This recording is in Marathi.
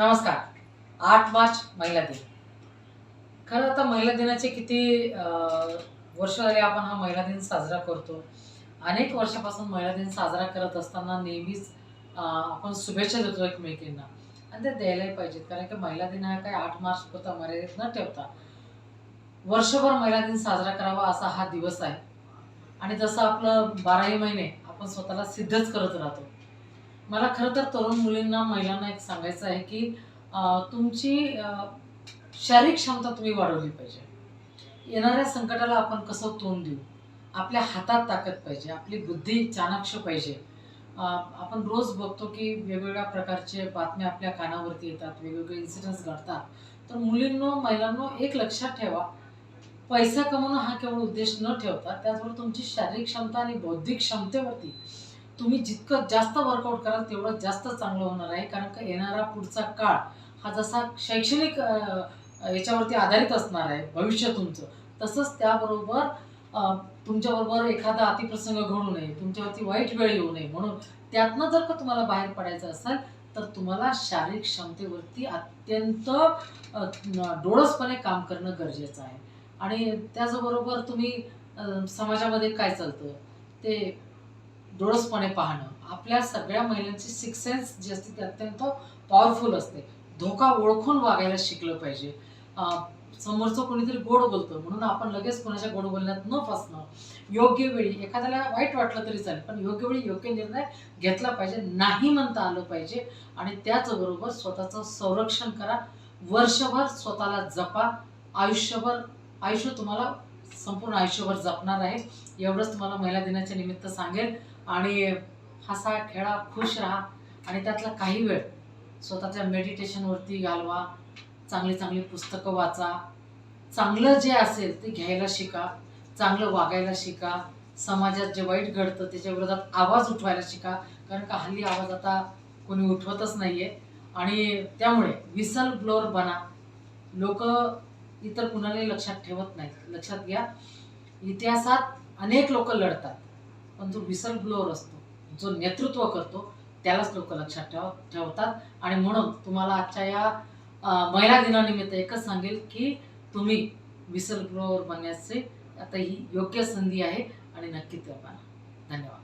नमस्कार. आठ मार्च महिला दिन. खरं आता महिला दिनाचे किती वर्ष झाले आपण हा महिला दिन साजरा करतो. अनेक वर्षापासून महिला दिन साजरा करत असताना नेहमीच आपण शुभेच्छा देतो एकमेकींना. आणि ते द्यायलाही पाहिजेत कारण की महिला दिन हा काय आठ मार्च पुरता मर्यादित न ठेवता वर्षभर महिला दिन साजरा करावा असा हा दिवस आहे. आणि जसं आपलं बाराही महिने आपण स्वतःला सिद्धच करत राहतो. मला खरं तर तरुण मुलींना महिलांना एक सांगायचं आहे की तुमची शारीरिक क्षमता तुम्ही वाढवली पाहिजे. येणाऱ्या संकटाला आपण कसं तोंड देऊ? आपल्या हातात ताकद पाहिजे आपली बुद्धी चाणाक्ष पाहिजे. आपण रोज बघतो की वेगवेगळ्या प्रकारचे बातम्या आपल्या कानावरती येतात वेगवेगळे इन्सिडन्स घडतात. तर मुलींनो महिलांनो एक लक्षात ठेवा पैसा कमवणं हा केवळ उद्देश न ठेवता त्याचबरोबर तुमची शारीरिक क्षमता आणि बौद्धिक क्षमतेवरती तुम्ही जितकं जास्त वर्कआउट कराल तेवढं जास्त चांगलं होणार आहे. कारण का येणारा पुढचा काळ हा जसा शैक्षणिक याच्यावरती आधारित असणार आहे भविष्य तुमचं. तसंच त्याबरोबर तुमच्याबरोबर एखादा अतिप्रसंग घडू नये तुमच्यावरती वाईट वेळ येऊ नये. म्हणून त्यातनं जर का तुम्हाला बाहेर पडायचं असेल तर तुम्हाला शारीरिक क्षमतेवरती अत्यंत डोळसपणे काम करणं गरजेचं आहे. आणि त्याचबरोबर तुम्ही समाजामध्ये काय चालतं? ते डोळसपणे पाहणं. आपल्या सगळ्या महिलांची सिक्स सेन्स जी असते ती अत्यंत पॉवरफुल असते. धोका ओळखून वागायला शिकलं पाहिजे. समोरचं कोणीतरी गोड बोलतं म्हणून आपण लगेच कोणाच्या गोड बोलण्यात न फसणं. योग्य वेळी एखाद्याला वाईट वाटलं तरी चालेल पण योग्य वेळी योग्य निर्णय घेतला पाहिजे नाही म्हणता आलं पाहिजे. आणि त्याचबरोबर स्वतःचं संरक्षण करा. वर्षभर स्वतःला जपा. आयुष्यभर आयुष्य तुम्हाला संपूर्ण आयुष्यभर जपणार आहे. एवढंच तुम्हाला महिला दिनाच्या निमित्त सांगेल. आणि हसा खेळा खुश राहा. आणि त्यातला काही वेळ स्वतःच्या मेडिटेशनवरती घालवा. चांगली चांगली पुस्तकं वाचा. चांगलं जे असेल ते घ्यायला शिका. चांगलं वागायला शिका. समाजात जे वाईट घडतं त्याच्या विरोधात आवाज उठवायला शिका. कारण का हल्ली आवाज आता कोणी उठवतच नाही आहे आणि त्यामुळे विसल ब्लोअर बना. लोक इतर कुणालाही लक्षात ठेवत नाहीत. लक्षात घ्या इतिहासात अनेक लोक लढतात पण जो विसल ब्लोअर असतो जो नेतृत्व करतो त्यालाच लोक लक्षात ठेव ठेवतात. आणि म्हणून तुम्हाला आजच्या या महिला दिनानिमित्त एकच सांगेल की तुम्ही विसल ब्लोअर बनण्याचे आता ही योग्य संधी आहे आणि नक्की ते धन्यवाद.